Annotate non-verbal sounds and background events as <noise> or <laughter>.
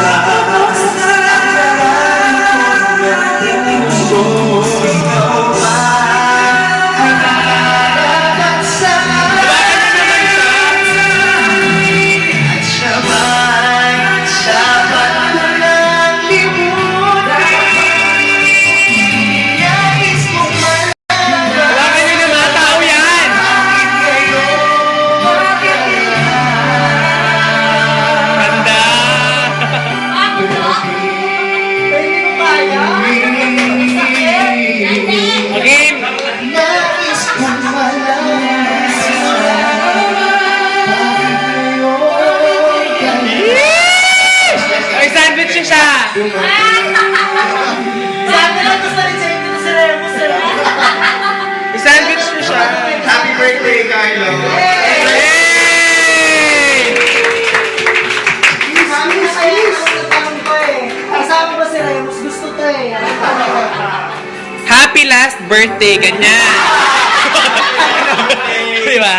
time. Sandwich mo siya. Happy birthday, Carlo. birthday! Happy last birthday! Ganyan! <laughs> diba?